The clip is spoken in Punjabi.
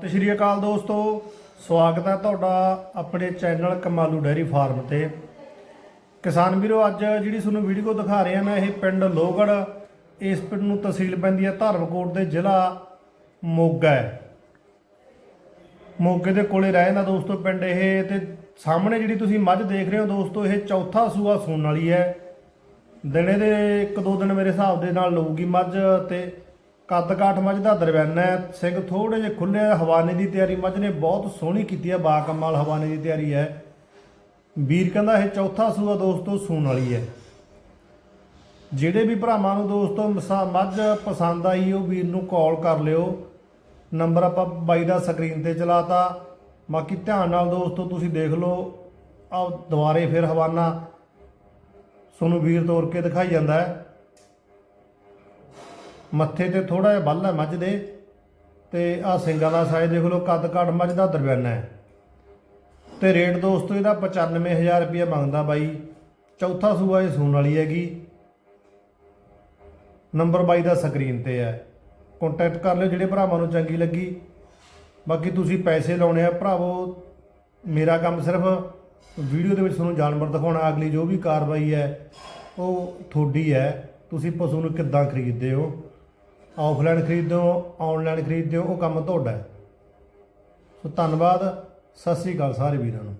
ਸਤਿ ਸ਼੍ਰੀ ਅਕਾਲ ਦੋਸਤੋ, ਸਵਾਗਤ ਹੈ ਤੁਹਾਡਾ ਆਪਣੇ ਚੈਨਲ ਕਮਾਲੂ ਡੈਰੀ ਫਾਰਮ ਤੇ। ਕਿਸਾਨ ਵੀਰੋ, ਅੱਜ ਜਿਹੜੀ ਤੁਹਾਨੂੰ ਵੀਡੀਓ ਦਿਖਾ ਰਹੇ ਹਾਂ ਨਾ ਇਹ ਪਿੰਡ ਲੋਗੜ ਇਸ ਪਿੰਡ ਨੂੰ ਤਹਿਸੀਲ ਪੈਂਦੀ ਹੈ ਧਰਮਕੋਟ ਦੇ ਜ਼ਿਲ੍ਹਾ ਮੋਗਾ ਹੈ। ਮੋਗੇ ਦੇ ਕੋਲੇ ਰਹਿੰਦਾ ਦੋਸਤੋ ਪਿੰਡ ਇਹ, ਤੇ ਸਾਹਮਣੇ ਜਿਹੜੀ ਤੁਸੀਂ ਮੱਝ ਦੇਖ ਰਹੇ ਹੋ ਦੋਸਤੋ, ਇਹ ਚੌਥਾ ਸੂਆ ਸੂਣ ਵਾਲੀ ਹੈ। ਦਿਨੇ ਦੇ ਇੱਕ ਦੋ ਦਿਨ ਮੇਰੇ ਹਿਸਾਬ ਦੇ ਨਾਲ ਲਊਗੀ ਮੱਝ ਤੇ ਕੱਦ ਕਾਠ ਮੱਝ ਦਾ ਦਰਵਿਆਨਾ ਹੈ। ਸਿੰਘ ਥੋੜੇ ਜਿਹੇ ਖੁੱਲੇ ਹਵਾਨੇ ਦੀ ਤਿਆਰੀ। ਮੱਝ ਨੇ ਬਹੁਤ ਸੋਹਣੀ ਕੀਤੀ ਹੈ ਬਾਕਮਾਲ ਹਵਾਨੇ ਦੀ ਤਿਆਰੀ ਹੈ। ਵੀਰ ਕਹਿੰਦਾ ਇਹ ਚੌਥਾ ਸੂਆ ਦੋਸਤੋ, ਸੂਣ ਵਾਲੀ ਹੈ। ਜਿਹੜੇ ਵੀ ਭਰਾਵਾਂ ਨੂੰ ਦੋਸਤੋ ਮਸਾ- ਮੱਝ ਪਸੰਦ ਆਈ, ਉਹ ਵੀਰ ਨੂੰ ਕਾਲ ਕਰ ਲਿਓ। ਨੰਬਰ ਆਪਾਂ ਬਾਈ ਦਾ ਸਕਰੀਨ ਤੇ ਚਲਾਤਾ। ਬਾਕੀ ਧਿਆਨ ਨਾਲ ਦੋਸਤੋ ਤੁਸੀਂ ਦੇਖ ਲਓ। ਆ ਦੁਬਾਰੇ ਫਿਰ ਹਵਾਨਾ ਤੁਹਾਨੂੰ ਵੀਰ ਤੋਰ ਕੇ ਦਿਖਾਈ ਜਾਂਦਾ ਹੈ। ਮੱਥੇ ਤੇ ਥੋੜਾ ਜਿਹਾ ਬੱਲ ਹੈ ਮੱਝ ਦੇ ਤੇ ਆ ਸਿੰਗਾਂ ਦਾ ਸਾਈਜ਼ ਦੇਖ ਲਓ, ਕੱਦ ਕਾਠ ਮੱਝ ਦਾ ਦਰਮਿਆਨਾ ਹੈ। ਤੇ ਰੇਟ ਦੋਸਤੋ, ਇਹਦਾ 95000 ਰੁਪਏ ਮੰਗਦਾ ਬਾਈ। ਚੌਥਾ ਸੂਆ ਇਹ ਸੂਣ ਵਾਲੀ ਹੈਗੀ। ਨੰਬਰ ਬਾਈ ਦਾ ਸਕਰੀਨ ਤੇ ਹੈ। ਕੰਟੈਕਟ ਕਰ ਲਿਓ ਜਿਹੜੇ ਭਰਾਵਾਂ ਨੂੰ ਚੰਗੀ ਲੱਗੀ। ਬਾਕੀ ਤੁਸੀਂ ਪੈਸੇ ਲਾਉਣੇ ਆ ਭਰਾਵੋ, ਮੇਰਾ ਕੰਮ ਸਿਰਫ ਵੀਡੀਓ ਦੇ ਵਿੱਚ ਤੁਹਾਨੂੰ ਜਾਨਵਰ ਦਿਖਾਉਣਾ, ਅਗਲੀ ਜੋ ਵੀ ਕਾਰਵਾਈ ਹੈ, ਉਹ ਤੁਹਾਡੀ ਹੈ। ਤੁਸੀਂ ਪਸ਼ੂ ਨੂੰ ਕਿੱਦਾਂ ਖਰੀਦਦੇ ਹੋ? ਆਫਲਾਈਨ ਖਰੀਦਦੇ ਹੋ ਆਨਲਾਈਨ ਖਰੀਦਦੇ ਹੋ ਉਹ ਕੰਮ ਤੁਹਾਡਾ ਹੈ। ਸੋ ਧੰਨਵਾਦ, ਸਤਿ ਸ੍ਰੀ ਅਕਾਲ ਸਾਰੇ ਵੀਰਾਂ ਨੂੰ।